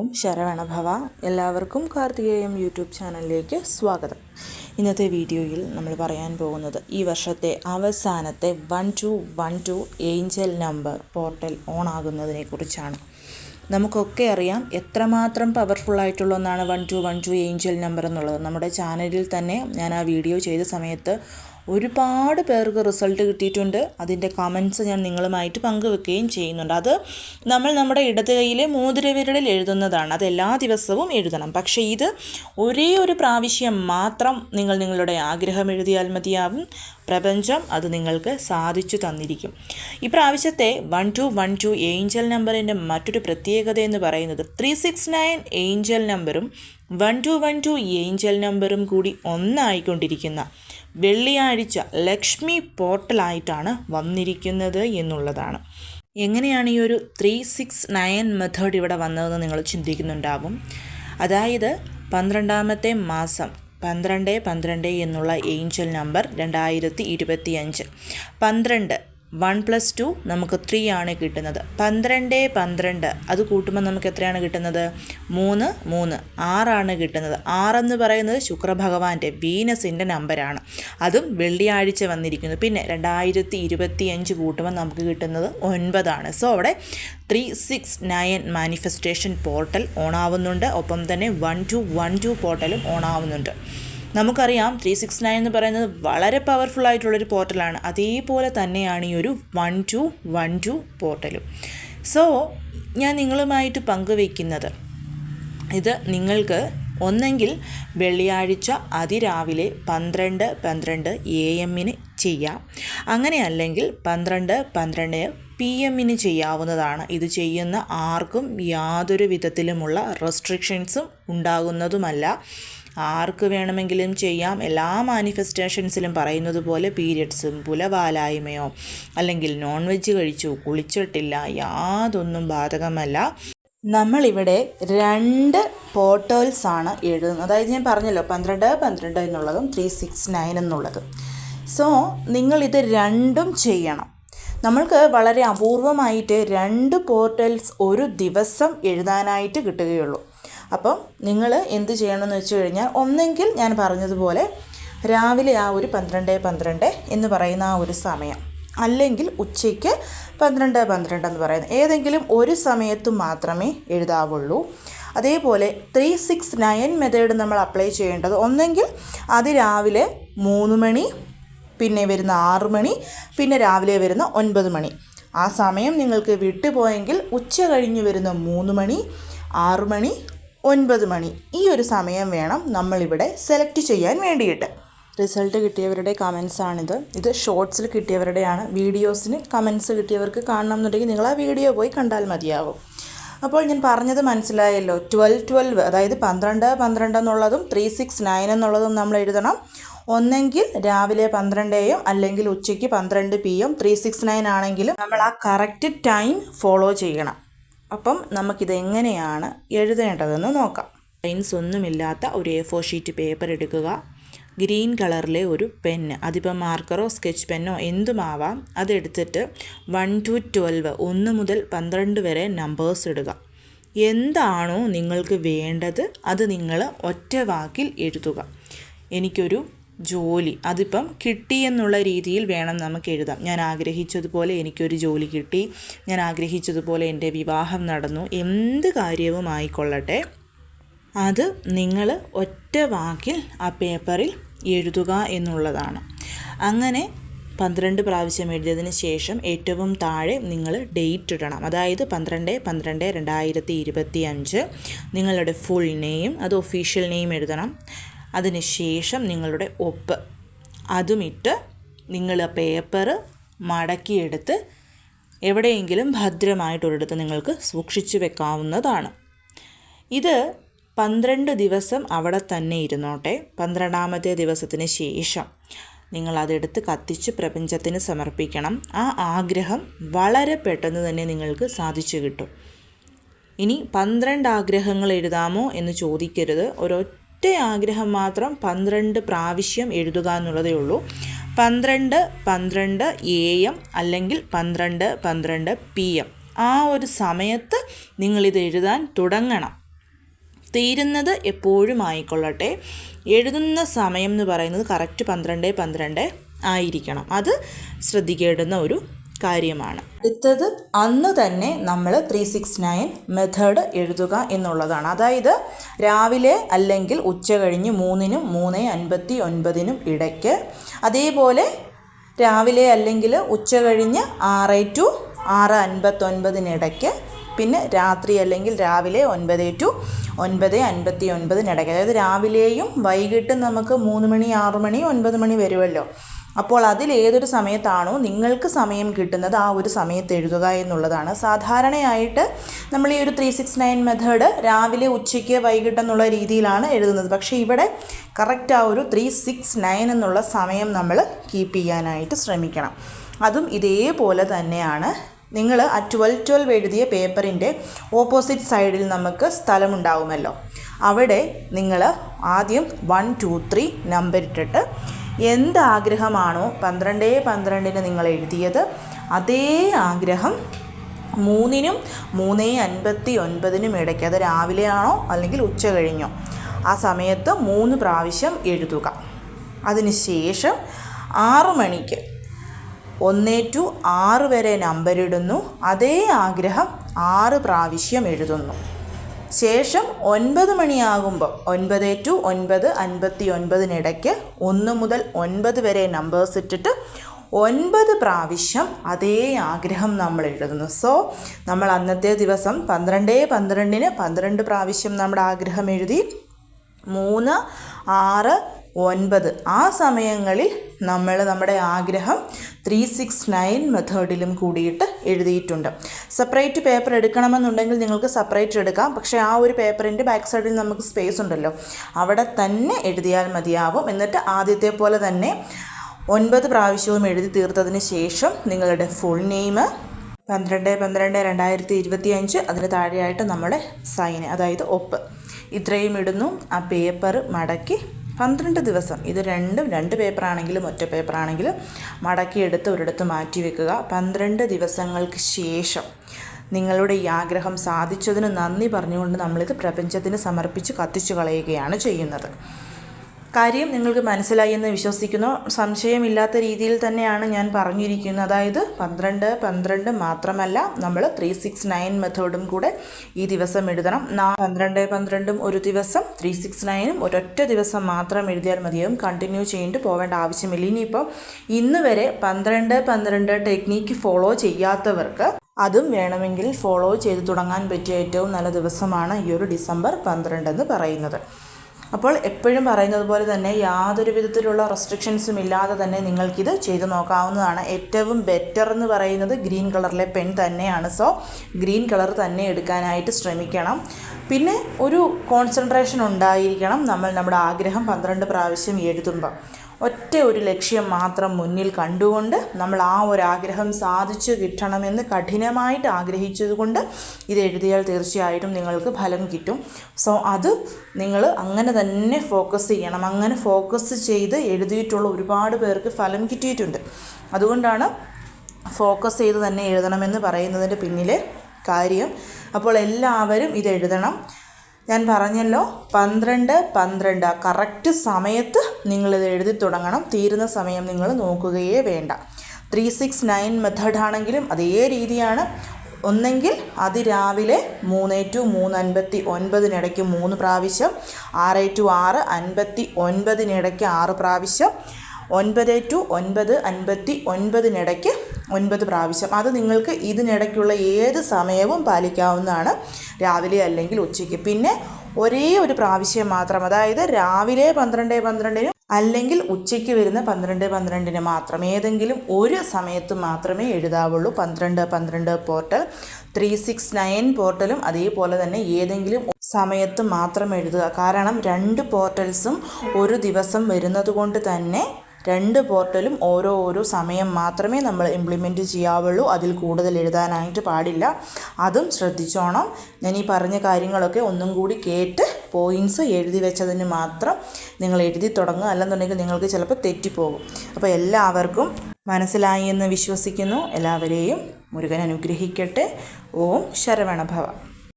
ഓം ശരവണഭവ എല്ലാവർക്കും കാർത്തികേയം യൂട്യൂബ് ചാനലിലേക്ക് സ്വാഗതം. ഇന്നത്തെ വീഡിയോയിൽ നമ്മൾ പറയാൻ പോകുന്നത് ഈ വർഷത്തെ അവസാനത്തെ one two one two angel number portal on ആകുന്നതിനെ കുറിച്ചാണ്. നമുക്കൊക്കെ അറിയാം എത്രമാത്രം പവർഫുൾ ഒന്നാണ് one two one two angel number എന്നുള്ളത്. നമ്മുടെ ചാനലിൽ തന്നെ ഞാൻ ആ വീഡിയോ ചെയ്ത സമയത്ത് ഒരുപാട് പേർക്ക് റിസൾട്ട് കിട്ടിയിട്ടുണ്ട്. അതിന്റെ കമൻസ് ഞാൻ നിങ്ങളുമായിട്ട് പങ്കുവെക്കുകയും ചെയ്യുന്നുണ്ട്. അത് നമ്മൾ നമ്മുടെ ഇടത് കൈയിലെ മോതിരവിരലിൽ എഴുതുന്നതാണ്. അത് എല്ലാ ദിവസവും എഴുതണം. പക്ഷേ ഇത് ഒരേ ഒരു പ്രാവശ്യം മാത്രം നിങ്ങൾ നിങ്ങളുടെ ആഗ്രഹം എഴുതിയാൽ മതിയാവും. പ്രപഞ്ചം അത് നിങ്ങൾക്ക് സാധിച്ചു തന്നിരിക്കും. ഈ പ്രാവശ്യത്തെ one two one two angel നമ്പറിന്റെ മറ്റൊരു പ്രത്യേകത എന്ന് പറയുന്നത് ത്രീ സിക്സ് നയൻ ഏഞ്ചൽ നമ്പറും one two one two angel നമ്പറും കൂടി ഒന്നായിക്കൊണ്ടിരിക്കുന്ന വെള്ളിയാഴ്ച ലക്ഷ്മി പോർട്ടലായിട്ടാണ് വന്നിരിക്കുന്നത് എന്നുള്ളതാണ്. എങ്ങനെയാണ് ഈ ഒരു ത്രീ സിക്സ് നയൻ മെത്തേഡ് ഇവിടെ വന്നതെന്ന് നിങ്ങൾ ചിന്തിക്കുന്നുണ്ടാവും. അതായത് പന്ത്രണ്ടാമത്തെ മാസം പന്ത്രണ്ട് പന്ത്രണ്ട് എന്നുള്ള ഏഞ്ചൽ നമ്പർ രണ്ടായിരത്തി ഇരുപത്തി അഞ്ച് പന്ത്രണ്ട് വൺ പ്ലസ് ടു നമുക്ക് ത്രീ ആണ് കിട്ടുന്നത്. പന്ത്രണ്ട് പന്ത്രണ്ട്. അത് കൂട്ടുമ്പോൾ നമുക്ക് എത്രയാണ് കിട്ടുന്നത്? മൂന്ന് മൂന്ന്. ആറാണ് കിട്ടുന്നത്. ആറെന്ന് പറയുന്നത് ശുക്രഭഗവാന്റെ വീനസിന്റെ നമ്പരാണ് അതും വെള്ളിയാഴ്ച വന്നിരിക്കുന്നു. പിന്നെ രണ്ടായിരത്തി ഇരുപത്തി അഞ്ച് കൂട്ടുമ്പോൾ നമുക്ക് കിട്ടുന്നത് ഒൻപതാണ്. സോ അവിടെ three six nine manifestation portal ഓണാവുന്നുണ്ട് ഒപ്പം തന്നെ വൺ ടു വൺ ടു പോർട്ടലും ഓണാവുന്നുണ്ട് നമുക്കറിയാം ത്രീ സിക്സ് നയൻ എന്ന് പറയുന്നത് വളരെ പവർഫുൾ ആയിട്ടുള്ളൊരു പോർട്ടലാണ് അതേപോലെ തന്നെയാണ് ഈ ഒരു വൺ ടു വൺ ടു പോർട്ടലും സോ ഞാൻ നിങ്ങളുമായിട്ട് പങ്കുവയ്ക്കുന്നത് ഇത് നിങ്ങൾക്ക് ഒന്നെങ്കിൽ വെള്ളിയാഴ്ച അതിരാവിലെ പന്ത്രണ്ട് പന്ത്രണ്ട് എ എമ്മിന് ചെയ്യാം. അങ്ങനെ അല്ലെങ്കിൽ പന്ത്രണ്ട് പന്ത്രണ്ട് പി എമ്മിന് ചെയ്യാവുന്നതാണ്. ഇത് ചെയ്യുന്ന ആർക്കും യാതൊരു വിധത്തിലുമുള്ള റെസ്ട്രിക്ഷൻസും ഉണ്ടാകുന്നതുമല്ല. ആർക്ക് വേണമെങ്കിലും ചെയ്യാം. എല്ലാ മാനിഫെസ്റ്റേഷൻസിലും പറയുന്നത് പോലെ പീരിയഡ്സും പുലവാലായ്മയോ അല്ലെങ്കിൽ നോൺ വെജ് കഴിച്ചു കുളിച്ചിട്ടില്ല യാതൊന്നും ബാധകമല്ല. നമ്മളിവിടെ രണ്ട് പോർട്ടേൾസ് ആണ് എഴുതുന്നത്. അതായത് ഞാൻ പറഞ്ഞല്ലോ പന്ത്രണ്ട് പന്ത്രണ്ട് എന്നുള്ളതും ത്രീ സിക്സ് നയൻ എന്നുള്ളതും. സോ നിങ്ങളിത് രണ്ടും ചെയ്യണം. നമ്മൾക്ക് വളരെ അപൂർവമായിട്ട് രണ്ട് പോർട്ടൽസ് ഒരു ദിവസം എഴുതാനായിട്ട് കിട്ടുകയുള്ളൂ. അപ്പം നിങ്ങൾ എന്ത് ചെയ്യണമെന്ന് വെച്ച് കഴിഞ്ഞാൽ ഒന്നെങ്കിൽ ഞാൻ പറഞ്ഞതുപോലെ രാവിലെ ആ ഒരു പന്ത്രണ്ട് പന്ത്രണ്ട് എന്ന് പറയുന്ന ആ ഒരു സമയം. അല്ലെങ്കിൽ ഉച്ചയ്ക്ക് പന്ത്രണ്ട് പന്ത്രണ്ട് എന്ന് പറയുന്നത് ഏതെങ്കിലും ഒരു സമയത്ത് മാത്രമേ എഴുതാവുള്ളൂ. അതേപോലെ three six nine method apply apply ചെയ്യേണ്ടത് ഒന്നെങ്കിൽ അത് രാവിലെ മൂന്ന് മണി പിന്നെ വരുന്ന ആറ് മണി പിന്നെ രാവിലെ വരുന്ന ഒൻപത് മണി. ആ സമയം നിങ്ങൾക്ക് വിട്ടുപോയെങ്കിൽ ഉച്ച കഴിഞ്ഞ് വരുന്ന മൂന്ന് മണി ആറ് മണി ഒൻപത് മണി. ഈ ഒരു സമയം വേണം നമ്മളിവിടെ സെലക്ട് ചെയ്യാൻ വേണ്ടിയിട്ട്. റിസൾട്ട് കിട്ടിയവരുടെ കമൻസ് ആണിത്. ഇത് ഷോർട്സിൽ കിട്ടിയവരുടെയാണ്. വീഡിയോസിന് കമൻസ് കിട്ടിയവർക്ക് കാണണം എന്നുണ്ടെങ്കിൽ നിങ്ങൾ ആ വീഡിയോ പോയി കണ്ടാൽ മതിയാവും. അപ്പോൾ ഞാൻ പറഞ്ഞത് മനസ്സിലായല്ലോ. ട്വൽവ് ട്വൽവ് അതായത് പന്ത്രണ്ട് പന്ത്രണ്ട് എന്നുള്ളതും ത്രീ സിക്സ് നയൻ എന്നുള്ളതും നമ്മൾ എഴുതണം. ഒന്നെങ്കിൽ രാവിലെ പന്ത്രണ്ട് അല്ലെങ്കിൽ ഉച്ചയ്ക്ക് പന്ത്രണ്ട് P M three six nine ആണെങ്കിലും നമ്മൾ ആ കറക്റ്റ് ടൈം ഫോളോ ചെയ്യണം. അപ്പം നമുക്കിത് എങ്ങനെയാണ് എഴുതേണ്ടതെന്ന് നോക്കാം. ലൈൻസ് ഒന്നുമില്ലാത്ത ഒരു എ ഫോർ ഷീറ്റ് പേപ്പർ എടുക്കുക. ഗ്രീൻ കളറിലെ ഒരു പെന്ന് അതിപ്പോൾ മാർക്കറോ സ്കെച്ച് പെന്നോ എന്തുമാവാം അതെടുത്തിട്ട് വൺ ടു ട്വൽവ് ഒന്ന് മുതൽ പന്ത്രണ്ട് വരെ നമ്പേഴ്സ് ഇടുക. എന്താണോ നിങ്ങൾക്ക് വേണ്ടത് അത് നിങ്ങൾ ഒറ്റ വാക്കിൽ എഴുതുക. എനിക്കൊരു ജോലി. അതിപ്പം കിട്ടി എന്നുള്ള രീതിയിൽ വേണം നമുക്ക് എഴുതാം. ഞാൻ ആഗ്രഹിച്ചതുപോലെ എനിക്കൊരു ജോലി കിട്ടി. ഞാൻ ആഗ്രഹിച്ചതുപോലെ എന്റെ വിവാഹം നടന്നു. എന്ത് കാര്യവും ആയിക്കൊള്ളട്ടെ. അത് നിങ്ങൾ ഒറ്റ വാക്കിൽ ആ പേപ്പറിൽ എഴുതുക എന്നുള്ളതാണ്. അങ്ങനെ പന്ത്രണ്ട് പ്രാവശ്യം എഴുതിയതിന് ശേഷം ഏറ്റവും താഴെ നിങ്ങൾ ഡേറ്റ് ഇടണം. അതായത് പന്ത്രണ്ട് പന്ത്രണ്ട് രണ്ടായിരത്തി ഇരുപത്തി അഞ്ച് നിങ്ങളുടെ ഫുൾ നെയിം അത് ഒഫീഷ്യൽ നെയിം എഴുതണം. അതിനുശേഷം നിങ്ങളുടെ ഒപ്പ്. അതുമിട്ട് നിങ്ങൾ പേപ്പർ മടക്കിയെടുത്ത് എവിടെയെങ്കിലും ഭദ്രമായിട്ടൊരിടത്ത് നിങ്ങൾക്ക് സൂക്ഷിച്ചു വെക്കാവുന്നതാണ്. ഇത് പന്ത്രണ്ട് ദിവസം അവിടെ തന്നെ ഇരുന്നോട്ടെ. പന്ത്രണ്ടാമത്തെ ദിവസത്തിന് ശേഷം നിങ്ങൾ അതെടുത്ത് കത്തിച്ച് പ്രപഞ്ചത്തിന് സമർപ്പിക്കണം. ആ ആഗ്രഹം വളരെ പെട്ടെന്ന് തന്നെ നിങ്ങൾക്ക് സാധിച്ചു കിട്ടും. ഇനി പന്ത്രണ്ട് ആഗ്രഹങ്ങൾ എഴുതാമോ എന്ന് ചോദിക്കരുത്. ഒരൊറ്റ ആഗ്രഹം മാത്രം പന്ത്രണ്ട് പ്രാവശ്യം എഴുതുക എന്നുള്ളതേ ഉള്ളൂ. പന്ത്രണ്ട് പന്ത്രണ്ട് എ എം അല്ലെങ്കിൽ പന്ത്രണ്ട് പന്ത്രണ്ട് പി എം. ആ ഒരു സമയത്ത് നിങ്ങളിത് എഴുതാൻ തുടങ്ങണം. തീരുന്നത് എപ്പോഴും ആയിക്കൊള്ളട്ടെ. എഴുതുന്ന സമയം എന്ന് പറയുന്നത് കറക്റ്റ് പന്ത്രണ്ട് പന്ത്രണ്ട് ആയിരിക്കണം. അത് ശ്രദ്ധിക്കേണ്ടുന്ന ഒരു കാര്യമാണ്. അടുത്തത് അന്ന് തന്നെ നമ്മൾ ത്രീ സിക്സ് നയൻ മെത്തേഡ് എഴുതുക എന്നുള്ളതാണ്. അതായത് രാവിലെ അല്ലെങ്കിൽ ഉച്ച കഴിഞ്ഞ് മൂന്നിനും മൂന്ന് അൻപത്തി ഒൻപതിനും ഇടയ്ക്ക്. അതേപോലെ രാവിലെ അല്ലെങ്കിൽ ഉച്ച കഴിഞ്ഞ് ആറ് ടു ആറ് അൻപത്തൊൻപതിനിടയ്ക്ക് പിന്നെ രാത്രി അല്ലെങ്കിൽ രാവിലെ ഒൻപത് ടു ഒൻപത് അൻപത്തി ഒൻപതിനിടയ്ക്ക് അതായത് രാവിലെയും വൈകിട്ടും നമുക്ക് മൂന്ന് മണി ആറ് മണി ഒൻപത് മണി വരുമല്ലോ അപ്പോൾ അതിൽ ഏതൊരു സമയത്താണോ നിങ്ങൾക്ക് സമയം കിട്ടുന്നത് ആ ഒരു സമയത്ത് എഴുതുക എന്നുള്ളതാണ്. സാധാരണയായിട്ട് നമ്മൾ ഈ ഒരു ത്രീ സിക്സ് നയൻ മെത്തേഡ് രാവിലെ ഉച്ചയ്ക്ക് വൈകിട്ട് എന്നുള്ള രീതിയിലാണ് എഴുതുന്നത്. പക്ഷേ ഇവിടെ കറക്റ്റ് ആ ഒരു ത്രീ സിക്സ് നയൻ എന്നുള്ള സമയം നമ്മൾ കീപ്പ് ചെയ്യാനായിട്ട് ശ്രമിക്കണം. അതും ഇതേപോലെ തന്നെയാണ്. നിങ്ങൾ ആ ട്വൽവ് ട്വൽവ് എഴുതിയ പേപ്പറിന്റെ ഓപ്പോസിറ്റ് സൈഡിൽ നമുക്ക് സ്ഥലമുണ്ടാവുമല്ലോ. അവിടെ നിങ്ങൾ ആദ്യം വൺ ടു ത്രീ നമ്പർ ഇട്ടിട്ട് എന്ത് ആഗ്രഹമാണോ പന്ത്രണ്ട് പന്ത്രണ്ടിന് നിങ്ങൾ എഴുതിയത് അതേ ആഗ്രഹം മൂന്നിനും മൂന്ന് അൻപത്തി ഒൻപതിനും ഇടയ്ക്ക്. അത് രാവിലെയാണോ അല്ലെങ്കിൽ ഉച്ച കഴിഞ്ഞോ? ആ സമയത്ത് മൂന്ന് പ്രാവശ്യം എഴുതുക. അതിനുശേഷം ആറ് മണിക്ക് ഒന്ന് ടു ആറ് വരെ നമ്പർ ഇടുന്നു. അതേ ആഗ്രഹം ആറ് പ്രാവശ്യം എഴുതുന്നു. ശേഷം ഒൻപത് മണിയാകുമ്പോൾ ഒൻപത് ടു ഒൻപത് അൻപത്തി ഒൻപതിനിടയ്ക്ക് ഒന്ന് മുതൽ ഒൻപത് വരെ നമ്പേഴ്സ് ഇട്ടിട്ട് ഒൻപത് പ്രാവശ്യം അതേ ആഗ്രഹം നമ്മൾ എഴുതുന്നു. സോ നമ്മൾ അന്നത്തെ ദിവസം പന്ത്രണ്ട് പന്ത്രണ്ടിന് പന്ത്രണ്ട് പ്രാവശ്യം നമ്മുടെ ആഗ്രഹം എഴുതി. മൂന്ന് ആറ് ഒൻപത്. ആ സമയങ്ങളിൽ നമ്മൾ നമ്മുടെ ആഗ്രഹം ത്രീ സിക്സ് നയൻ മെത്തേഡിലും കൂടിയിട്ട് എഴുതിയിട്ടുണ്ട്. സെപ്പറേറ്റ് പേപ്പർ എടുക്കണമെന്നുണ്ടെങ്കിൽ നിങ്ങൾക്ക് സെപ്പറേറ്റ് എടുക്കാം. പക്ഷേ ആ ഒരു പേപ്പറിന്റെ ബാക്ക് സൈഡിൽ നമുക്ക് സ്പേസ് ഉണ്ടല്ലോ. അവിടെ തന്നെ എഴുതിയാൽ മതിയാവും. എന്നിട്ട് ആദ്യത്തെ പോലെ തന്നെ ഒൻപത് പ്രാവശ്യവും എഴുതി തീർത്തതിന് ശേഷം നിങ്ങളുടെ ഫുൾ നെയിം പന്ത്രണ്ട് പന്ത്രണ്ട് രണ്ടായിരത്തി ഇരുപത്തി അഞ്ച് അതിന് താഴെയായിട്ട് നമ്മുടെ സൈന് അതായത് ഒപ്പ്. ഇത്രയും ഇടുന്നു. ആ പേപ്പർ മടക്കി പന്ത്രണ്ട് ദിവസം. ഇത് രണ്ടും രണ്ട് പേപ്പറാണെങ്കിലും ഒറ്റ പേപ്പറാണെങ്കിലും മടക്കിയെടുത്ത് ഒരിടത്ത് മാറ്റി വെക്കുക. പന്ത്രണ്ട് ദിവസങ്ങൾക്ക് ശേഷം നിങ്ങളുടെ ഈ ആഗ്രഹം സാധിച്ചതിന് നന്ദി പറഞ്ഞുകൊണ്ട് നമ്മളിത് പ്രപഞ്ചത്തിന് സമർപ്പിച്ച് കത്തിച്ചു കളയുകയാണ് ചെയ്യുന്നത്. കാര്യം നിങ്ങൾക്ക് മനസ്സിലായി എന്ന് വിശ്വസിക്കുന്നു. സംശയമില്ലാത്ത രീതിയിൽ തന്നെയാണ് ഞാൻ പറഞ്ഞിരിക്കുന്നത്. അതായത് പന്ത്രണ്ട് പന്ത്രണ്ട് മാത്രമല്ല നമ്മൾ ത്രീ സിക്സ് നയൻ മെത്തേഡും കൂടെ ഈ ദിവസം എഴുതണം. നാ പന്ത്രണ്ട് പന്ത്രണ്ടും ഒരു ദിവസം ത്രീ സിക്സ് നയനും ഒരൊറ്റ ദിവസം മാത്രം എഴുതിയാൽ മതിയാവും. കണ്ടിന്യൂ ചെയ്തിട്ട് പോവേണ്ട ആവശ്യമില്ല. ഇനിയിപ്പോൾ ഇന്ന് വരെ പന്ത്രണ്ട് പന്ത്രണ്ട് ടെക്നീക്ക് ഫോളോ ചെയ്യാത്തവർക്ക് അതും വേണമെങ്കിൽ ഫോളോ ചെയ്ത് തുടങ്ങാൻ പറ്റിയ ഏറ്റവും നല്ല ദിവസമാണ് ഈ ഒരു ഡിസംബർ പന്ത്രണ്ട് എന്ന് പറയുന്നത്. അപ്പോൾ എപ്പോഴും പറയുന്നത് പോലെ തന്നെ യാതൊരു വിധത്തിലുള്ള റെസ്ട്രിക്ഷൻസും ഇല്ലാതെ തന്നെ നിങ്ങൾക്കിത് ചെയ്തു നോക്കാവുന്നതാണ്. ഏറ്റവും ബെറ്റർ എന്ന് പറയുന്നത് ഗ്രീൻ കളറിലെ പെൻ തന്നെയാണ്. സോ ഗ്രീൻ കളർ തന്നെ എടുക്കാനായിട്ട് ശ്രമിക്കണം. പിന്നെ ഒരു കോൺസെൻട്രേഷൻ ഉണ്ടായിരിക്കണം. നമ്മൾ നമ്മുടെ ആഗ്രഹം പന്ത്രണ്ട് പ്രാവശ്യം എഴുതുമ്പോൾ ഒറ്റ ഒരു ലക്ഷ്യം മാത്രം മുന്നിൽ കണ്ടുകൊണ്ട് നമ്മൾ ആ ഒരു ആഗ്രഹം സാധിച്ചു കിട്ടണമെന്ന് കഠിനമായിട്ട് ആഗ്രഹിച്ചതുകൊണ്ട് ഇത് എഴുതിയാൽ തീർച്ചയായിട്ടും നിങ്ങൾക്ക് ഫലം കിട്ടും. സോ അത് നിങ്ങൾ അങ്ങനെ തന്നെ ഫോക്കസ് ചെയ്യണം. അങ്ങനെ ഫോക്കസ് ചെയ്ത് എഴുതിയിട്ടുള്ള ഒരുപാട് പേർക്ക് ഫലം കിട്ടിയിട്ടുണ്ട്. അതുകൊണ്ടാണ് ഫോക്കസ് ചെയ്ത് തന്നെ എഴുതണമെന്ന് പറയുന്നതിന്റെ പിന്നിലെ കാര്യം. അപ്പോൾ എല്ലാവരും ഇത് എഴുതണം. ഞാൻ പറഞ്ഞല്ലോ പന്ത്രണ്ട് പന്ത്രണ്ട്. കറക്റ്റ് സമയത്ത് നിങ്ങളിത് എഴുതി തുടങ്ങണം. തീരുന്ന സമയം നിങ്ങൾ നോക്കുകയേ വേണ്ട. ത്രീ സിക്സ് നയൻ മെത്തേഡ് ആണെങ്കിലും അതേ രീതിയാണ്. ഒന്നെങ്കിൽ അതിരാവിലെ മൂന്ന് ടു മൂന്ന് അൻപത്തി ഒൻപതിനിടയ്ക്ക് മൂന്ന് പ്രാവശ്യം ആറ് ടു ആറ് അൻപത്തി ഒൻപതിനിടയ്ക്ക് ആറ് പ്രാവശ്യം ഒൻപത് ടു ഒൻപത് അൻപത്തി ഒൻപതിനിടയ്ക്ക് ഒൻപത് പ്രാവശ്യം. അത് നിങ്ങൾക്ക് ഇതിനിടയ്ക്കുള്ള ഏത് സമയവും പാലിക്കാവുന്നതാണ്. രാവിലെ അല്ലെങ്കിൽ ഉച്ചയ്ക്ക്. പിന്നെ ഒരേ ഒരു പ്രാവശ്യം മാത്രം അതായത് രാവിലെ പന്ത്രണ്ട് പന്ത്രണ്ടിനും അല്ലെങ്കിൽ ഉച്ചയ്ക്ക് വരുന്ന പന്ത്രണ്ട് പന്ത്രണ്ടിന് മാത്രം ഏതെങ്കിലും ഒരു സമയത്ത് മാത്രമേ എഴുതാവുള്ളൂ. പന്ത്രണ്ട് പന്ത്രണ്ട് പോർട്ടൽ ത്രീ സിക്സ് നയൻ പോർട്ടലും അതേപോലെ തന്നെ ഏതെങ്കിലും സമയത്ത് മാത്രം എഴുതുക. കാരണം രണ്ട് പോർട്ടൽസും ഒരു ദിവസം വരുന്നത് കൊണ്ട് തന്നെ രണ്ട് പോർട്ടലും ഓരോ ഓരോ സമയം മാത്രമേ നമ്മൾ ഇംപ്ലിമെന്റ് ചെയ്യാവുള്ളൂ. അതിൽ കൂടുതൽ എഴുതാനായിട്ട് പാടില്ല. അതും ശ്രദ്ധിച്ചോണം. ഞാൻ ഈ പറഞ്ഞ കാര്യങ്ങളൊക്കെ ഒന്നും കൂടി കേട്ട് പോയിന്റ്സ് എഴുതി വെച്ചതിന് മാത്രം നിങ്ങൾ എഴുതി തുടങ്ങുക. അല്ലെന്നുണ്ടെങ്കിൽ നിങ്ങൾക്ക് ചിലപ്പോൾ തെറ്റിപ്പോകും. അപ്പോൾ എല്ലാവർക്കും മനസ്സിലായി എന്ന് വിശ്വസിക്കുന്നു. എല്ലാവരെയും മുരുകൻ അനുഗ്രഹിക്കട്ടെ. ഓം ശരവണഭവ.